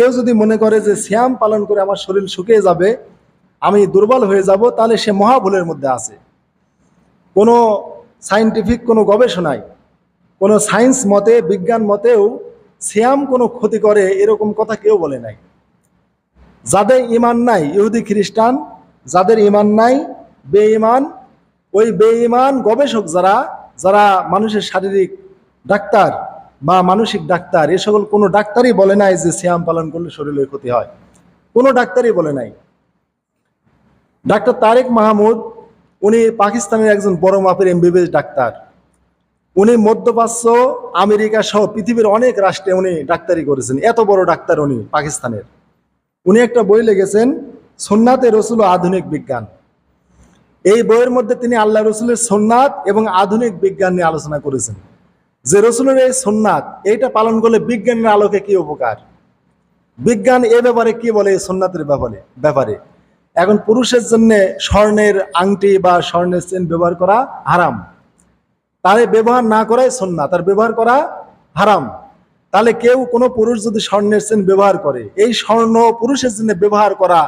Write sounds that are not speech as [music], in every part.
কেউ যদি মনে করে যে শ্যাম পালন করে আমার শরীর শুকিয়ে যাবে, আমি দুর্বল হয়ে যাব, তাহলে সে মহাভুলের মধ্যে আছে। কোনো সাইন্টিফিক কোনো গবেষণায়, কোনো সায়েন্স মতে, বিজ্ঞান মতেও শ্যাম কোনো ক্ষতি করে এরকম কথা কেউ বলে নাই। যাদের ইমান নাই, ইহুদি খ্রিস্টান, যাদের ইমান নাই, বেঈমান, ওই বেঈমান গবেষক যারা যারা মানুষের শারীরিক ডাক্তার বা মানসিক ডাক্তার, এ সকল কোনো ডাক্তারই বলে নাই যে শ্যাম পালন করলে শরীরের ক্ষতি হয়। কোনো ডাক্তারই বলে নাই। ডাক্তার তারেক মাহমুদ, উনি পাকিস্তানের একজন বড় মাপের এমবিবিএস ডাক্তার। উনি মধ্যপ্রাচ্য, আমেরিকা সহ পৃথিবীর অনেক রাষ্ট্রে উনি ডাক্তারি করেছেন। এত বড় ডাক্তার উনি পাকিস্তানের। উনি একটা বই লিখেছেন, সোননাথে রসুল আধুনিক বিজ্ঞান। এই বইয়ের মধ্যে তিনি আল্লাহ রসুলের সোননাথ এবং আধুনিক বিজ্ঞান নিয়ে আলোচনা করেছেন। যে রসুলের এই সোননাথ এইটা পালন করলে বিজ্ঞানের আলোকে কি উপকার? বিজ্ঞান এ ব্যাপারে কি বলে, এই সোননাথের ব্যাপারে? ব্যাপারে, এখন পুরুষের জন্য স্বর্ণের আংটি বা স্বর্ণের চেন ব্যবহার করা হারাম। তারে ব্যবহার না করাই সন্না তার ব্যবহার করা হারাম। তাহলে কেউ কোনো পুরুষ যদি স্বর্ণের চেন ব্যবহার করে, এই স্বর্ণ পুরুষের জন্য ব্যবহার করা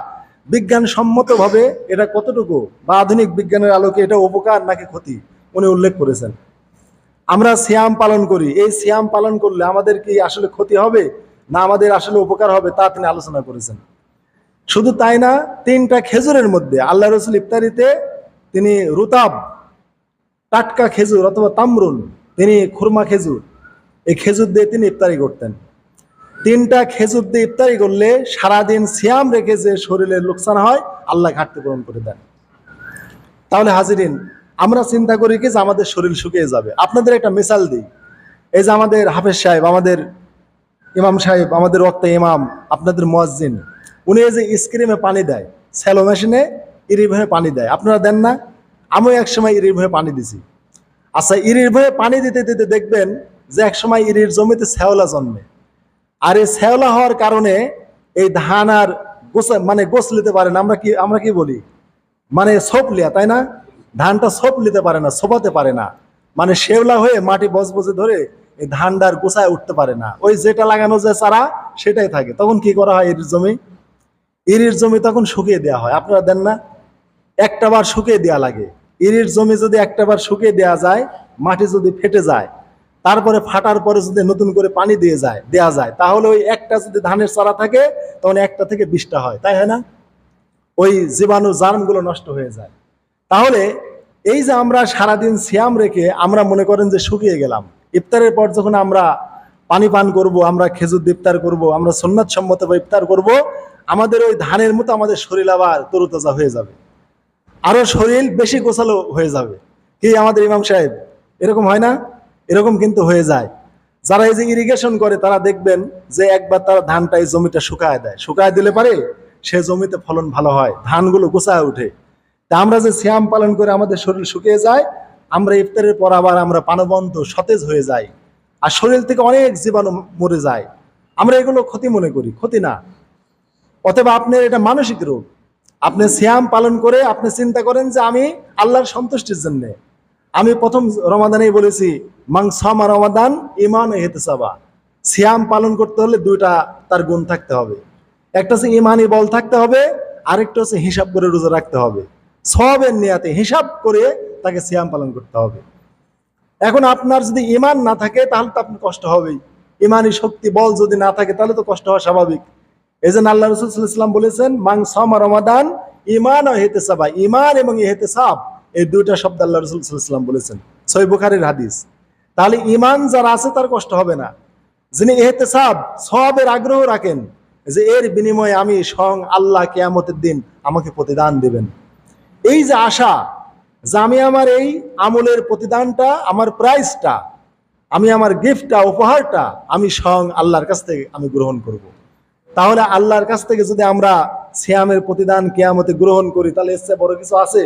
বিজ্ঞান সম্মতভাবে এটা কতটুকু? বা আধুনিক বিজ্ঞানের আলোকে এটা উপকার নাকি ক্ষতি? উনি উল্লেখ করেছেন। আমরা সিয়াম পালন করি। এই সিয়াম পালন করলে আমাদের কি আসলে ক্ষতি হবে? না আমাদের আসলে উপকার হবে? তা তিনি আলোচনা করেছেন। শুধু তাই না, তিনটা খেজুরের মধ্যে, আল্লাহ রসুল ইফতারিতে তিনি রুতাব, টাটকা খেজুর অথবা তামরুন তিনি খুরমা খেজুর, এই খেজুর দিয়ে তিনি ইফতারি করতেন। তিনটা খেজুর দিয়ে ইফতারি করলে সারাদিন সিয়াম রেখে যে শরীরের লোকসান হয়, আল্লাহ ঘাটতি পূরণ করে দেন। তাহলে হাজিরিন আমরা চিন্তা করি কি যে আমাদের শরীর শুকিয়ে যাবে। আপনাদের একটা মিসাল দিই। এই যে আমাদের হাফেজ সাহেব, আমাদের ইমাম সাহেব, আমাদের রক্ত ইমাম, আপনাদের মুয়াজ্জিন, উনি এই যে স্ক্রিমে পানি দেয় স্যালো মেশিনে ইরির ভয়ে পানি দেয়। আপনারা দেন না? আমিও এক সময় ইরির ভয়ে পানি দিছি। আচ্ছা ইরির ভয়ে পানি দিতে দিতে দেখবেন যে এক সময় ইরির জমিতে শ্যাওলা জন্মে। আর এই শ্যাওলা হওয়ার কারণে এই ধান আর গোসা মানে গোস নিতে পারে না। আমরা কি আমরা কি বলি? মানে সোপ লিয়া, তাই না? ধানটা সোপ নিতে পারে না সোপাতে পারে না। মানে শেওলা হয়ে মাটি বজবজে ধরে এই ধানটার গোসায় উঠতে পারে না। ওই যেটা লাগানো যে চারা, সেটাই থাকে। তখন কি করা হয় ইরির জমি? ইরির জমি তখন শুকিয়ে দেওয়া হয়। আপনারা দেন না? একটা বার শুকিয়ে দেওয়া লাগে। ইরির জমি যদি একটা বার শুকিয়ে দেওয়া যায়, মাটি যদি ফেটে যায়, তারপরে ফাটার পরে যদি নতুন করে পানি দিয়ে যায়, দেয়া যায়, তাহলে ওই একটা যদি ধানের চারা থাকে, তখন একটা থেকে বিশটা হয়। তাই হয় না? ওই জীবাণু জার্মগুলো নষ্ট হয়ে যায়। তাহলে এই যে আমরা সারাদিন সিয়াম রেখে আমরা মনে করেন যে শুকিয়ে গেলাম, ইফতারের পর যখন আমরা পানি পান করব, আমরা খেজুর ইফতার করব, আমরা সন্ন্যাত সম্মত ইফতার করব, আমাদের ওই ধানের মতো আমাদের শরীর আবার তরুতাজা হয়ে যাবে। আরও শরীর বেশি গোছালো হয়ে যাবে। কি আমাদের ইমাম সাহেব? এরকম হয় না? এরকম কিন্তু হয়ে যায়। যারা এই যে ইরিগেশন করে, তারা দেখবেন যে একবার তারা ধানটা এই জমিটা শুকায় দেয়। শুকায় দিলে পারে সে জমিতে ফলন ভালো হয়, ধানগুলো গোছায় ওঠে। তা আমরা যে শ্যাম পালন করে আমাদের শরীর শুকিয়ে যায়, আমরা ইফতারের পর আবার আমরা পানবন্ত সতেজ হয়ে যাই। আর শরীর থেকে অনেক জীবাণু মরে যায়। আমরা এগুলো ক্ষতি মনে করি, ক্ষতি না। অথবা আপনার এটা মানসিক রোগ। আপনি শ্যাম পালন করে আপনি চিন্তা করেন যে আমি আল্লাহর সন্তুষ্টির জন্য। আমি প্রথম রমাদানেই বলেছি মাং সামা রমাদান ইমান হেতে সাবা শ্যাম পালন করতে হলে দুইটা তার গুণ থাকতে হবে। একটা হচ্ছে ইমানি বল থাকতে হবে, আরেকটা হচ্ছে হিসাব করে রোজা রাখতে হবে। সবের নিয়াতে হিসাব করে তাকে শ্যাম পালন করতে হবে। এখন আপনার যদি ইমান না থাকে, তাহলে তো আপনার কষ্ট হবেই। ইমানি শক্তি, বল যদি না থাকে, তাহলে তো কষ্ট হওয়া স্বাভাবিক। এই জন্য আল্লাহ রসুলাম বলেছেন মাং সামা রমাদান ইমান ও হেতে সাবা ইমান এবং হেতে সাব এই দুইটা শব্দ আল্লাহ রসুলাম বলেছেন। সই বুখারের হাদিস। তাহলে ইমান যারা আছে, তার কষ্ট হবে না। যিনি এহতে সাব সবের আগ্রহ রাখেন যে এর বিনিময়ে আমি স্বয়ং আল্লাহ কেয়ামতের দিন আমাকে প্রতিদান দেবেন। এই যে আশা, যে আমি আমার এই আমলের প্রতিদানটা, আমার প্রাইজটা আমি আমার গিফটটা উপহারটা, আমি স্বয়ং আল্লাহর কাছ থেকে আমি গ্রহণ করব। তাহলে আল্লাহর কাছ থেকে যদি আমরা সিয়ামের প্রতিদান কেয়ামতে গ্রহণ করি, তাহলে চেয়ে বড় কিছু আছে?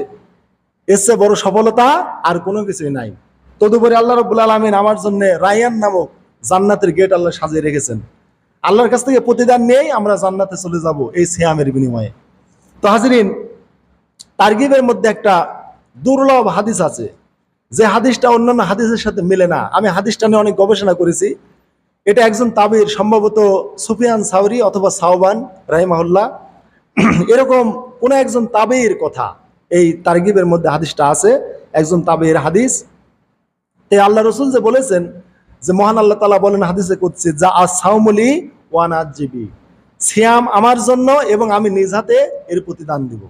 চেয়ে বড় সফলতা আর কোনো কিছুই নাই। তদুপরি আল্লাহ রবুল আলমিন আমার জন্য রায়ান নামক জান্নাতের গেট আল্লাহ সাজিয়ে রেখেছেন। আল্লাহর কাছ থেকে প্রতিদান নিয়েই আমরা জান্নাতে চলে যাব এই সিয়ামের বিনিময়ে। তো হাজিরিন তারগিবের মধ্যে একটা দুর্লভ হাদিস আছে। যে হাদিসটা অন্যান্য হাদিসের সাথে মেলে না। আমি হাদিসটা নিয়ে অনেক গবেষণা করেছি। এটা একজন তাবির, সম্ভবত সুফিয়ান সাউরি অথবা সাওবান, রাহিমাহুল্লাহ। [clears throat] এরকম কোন একজন তাবির কথা এই তারগিবের মধ্যে হাদিসটা আছে, একজন তাবির হাদিস। এই আল্লাহ রসুল যে বলেছেন যে, মহান আল্লাহ তালা বলেন হাদিসে করছে যা আসাউমলি ওয়ান জিবি। সিয়াম আমার জন্য এবং আমি নিজ হাতে এর প্রতিদান দিব।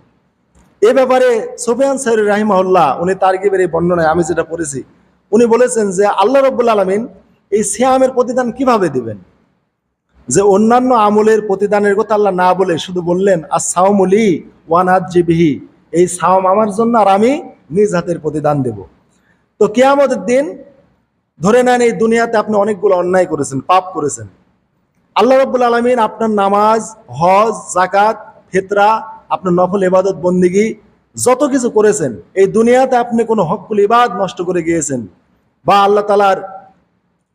এ ব্যাপারে সোফিয়ান সাহেব রাহিমাহুল্লাহ, উনি তারগিবের এই বর্ণনায় আমি যেটা পড়েছি, উনি বলেছেন যে আল্লাহ রব্বুল আলমিন এই সিয়ামের প্রতিদান কীভাবে দিবেন? যে অন্যান্য আমলের প্রতিদানের কথা আল্লাহ না বলে শুধু বললেন আর সাওমলি ওয়ান হাত জিবিহি এই সাওম আমার জন্য আর আমি নিজ হাতের প্রতিদান দেব। তো কেয়ামতের দিন, ধরে নেন এই দুনিয়াতে আপনি অনেকগুলো অন্যায় করেছেন, পাপ করেছেন। আল্লাহ রব্বুল আলমিন আপনার নামাজ, হজ জাকাত ফেতরা আপনার নফল ইবাদত বন্দিগি যত কিছু করেছেন, এই দুনিয়াতে আপনি কোনো হকুল ইবাদ নষ্ট করে গিয়েছেন বা আল্লাহ তালার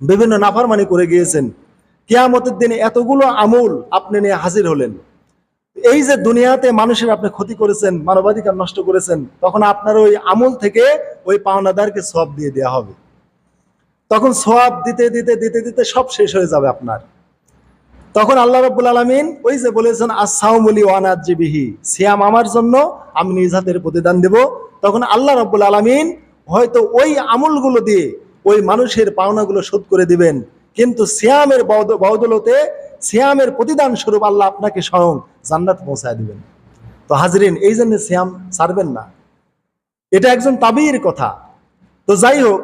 বিভিন্ন নাফারমানি করে গিয়েছেন, কিয়ামতের দিনে এতগুলো আমল আপনি নিয়ে হাজির হলেন। এই যে দুনিয়াতে মানুষের আপনি ক্ষতি করেছেন, মানবাধিকার নষ্ট করেছেন, তখন আপনার ওই আমল থেকে ওই পাওনাদারকে সব দিয়ে দেওয়া হবে। তখন সব দিতে দিতে দিতে দিতে সব শেষ হয়ে যাবে আপনার। তখন আল্লাহ রব্বুল আলমিন ওই যে বলেছেন আসাউমলি ওয়ানাত জিবিহি সিয়াম আমার জন্য আমি নিজ হাতের প্রতিদান দেব। তখন আল্লাহ রব্বুল আলমিন হয়তো ওই আমলগুলো দিয়ে ওই মানুষের পাওনাগুলো শোধ করে দিবেন। কিন্তু সিয়ামের বদ- বদলতে সিয়ামের প্রতিদান স্বরূপ আল্লাহ আপনাকে স্বয়ং জান্নাত পৌঁছায় দিবেন। তো হাজরিন, এই জন্য সিয়াম ছাড়বেন না। এটা একজন তাবির কথা। তো যাই হোক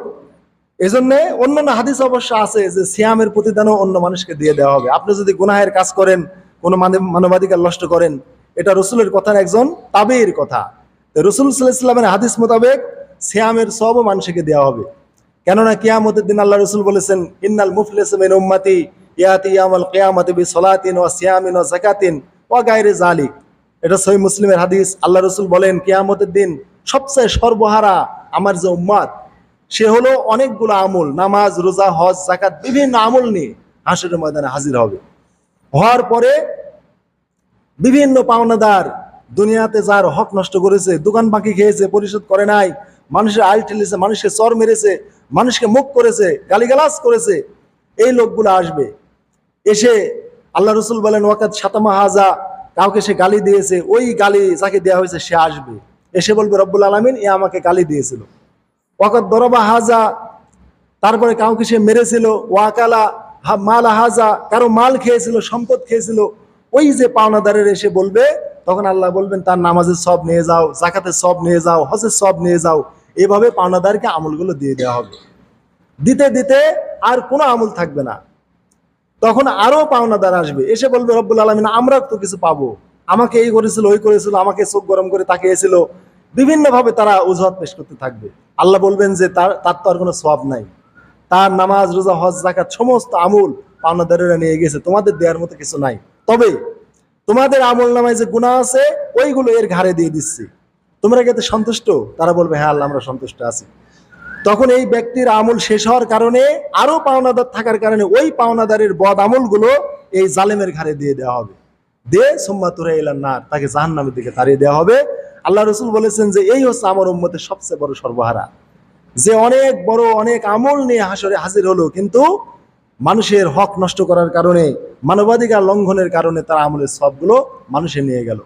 এজন্য অন্যান্য হাদিস অবশ্য আছে যে সিয়ামের প্রতিদানও অন্য মানুষকে দিয়ে দেওয়া হবে। আপনি যদি গুনাহের কাজ করেন, কোনো মানে- মানবাধিকার নষ্ট করেন, এটা রসুলের কথার একজন তাবির কথা। রসুল সাল্লাহামের হাদিস মোতাবেক সিয়ামের সবও মানুষকে দেওয়া হবে। কেননা কিয়ামতের দিন আল্লাহ রসুল বলেছেন, ইন্নাল মুফলিস মিন উম্মতি ইয়াতি ইয়ামাল কিয়ামতি বি সলাতিন ওয়া সিয়ামিন ওয়া যাকাতিন ওয়া গায়রি জালিক এটা সহি মুসলিমের হাদিস। আল্লাহ রসুল বলেন, কিয়ামতের দিন সবচেয়ে সর্বহারা আমার যে উম্মাদ সে হলো অনেকগুলো আমল, নামাজ, রোজা, হজ জাকাত বিভিন্ন আমল নিয়ে হাসির ময়দানে হাজির হবে। হওয়ার পরে বিভিন্ন পাওনাদার দুনিয়াতে যার হক নষ্ট করেছে, দোকান বাকি খেয়েছে, পরিশোধ করে নাই, মানুষের আইল ঠেলেছে, মানুষকে চর মেরেছে, মানুষকে মুখ করেছে, গালিগালাজ করেছে, এই লোকগুলো আসবে। এসে আল্লাহ রসুল বলেন ওয়াকাত সাতামা হাজা কাউকে সে গালি দিয়েছে, ওই গালি যাকে দেওয়া হয়েছে সে আসবে। এসে বলবে, রব্বুল আলমিন, এ আমাকে গালি দিয়েছিল। ওয়াকাত দরবা হাজা, তারপরে কাউকে সে মেরেছিল, ওয়াকালা মাল হাজা, কারও মাল খেয়েছিল, সম্পদ খেয়েছিল, ওই যে পাওনাদারের এসে বলবে, তখন আল্লাহ বলবেন, তার নামাজের সব নিয়ে যাও, জাকাতের সব নিয়ে যাও, হজের সব নিয়ে যাও। এভাবে পাওনাদারকে আমলগুলো দিয়ে দেওয়া হবে। দিতে দিতে আর কোনো আমল থাকবে না। তখন আরও পাওনাদার আসবে, এসে বলবে, রব্বুল আলমিন, আমরা তো কিছু পাবো। আমাকে এই করেছিল, ওই করেছিল, আমাকে চোখ গরম করে তাকিয়েছিল বিভিন্নভাবে তারা অজুহাত পেশ করতে থাকবে। আল্লাহ বলবেন যে তার তার তো আর কোনো সব নাই। তার নামাজ, রোজা, হজ জাকাত সমস্ত আমল পাওনাদারেরা নিয়ে গেছে। তোমাদের দেওয়ার মতো কিছু নাই। তবে তোমাদের আমল নামায় যে গুণা আছে, ওইগুলো এর ঘাড়ে দিয়ে দিচ্ছি। তোমরা কি সন্তুষ্ট? তারা বলবে হ্যাঁ আল্লাহ, আমরা সন্তুষ্ট আছি। তখন এই ব্যক্তির আমল শেষ হওয়ার কারণে, আরও পাওনাদার থাকার কারণে ওই পাওনাদারের বদ আমলগুলো এই জালেমের ঘাড়ে দিয়ে দেওয়া হবে। দে সোম্মা তুরে এলাম না তাকে জাহান নামের দিকে তাড়িয়ে দেওয়া হবে। আল্লাহ রসুল বলেছেন যে, এই হচ্ছে আমার উম্মতের সবচেয়ে বড় সর্বহারা। যে অনেক বড়, অনেক আমল নিয়ে হাসরে হাজির হলো, কিন্তু মানুষের হক নষ্ট করার কারণে, মানবাধিকার লঙ্ঘনের কারণে তার আমলের সবগুলো মানুষে নিয়ে গেল।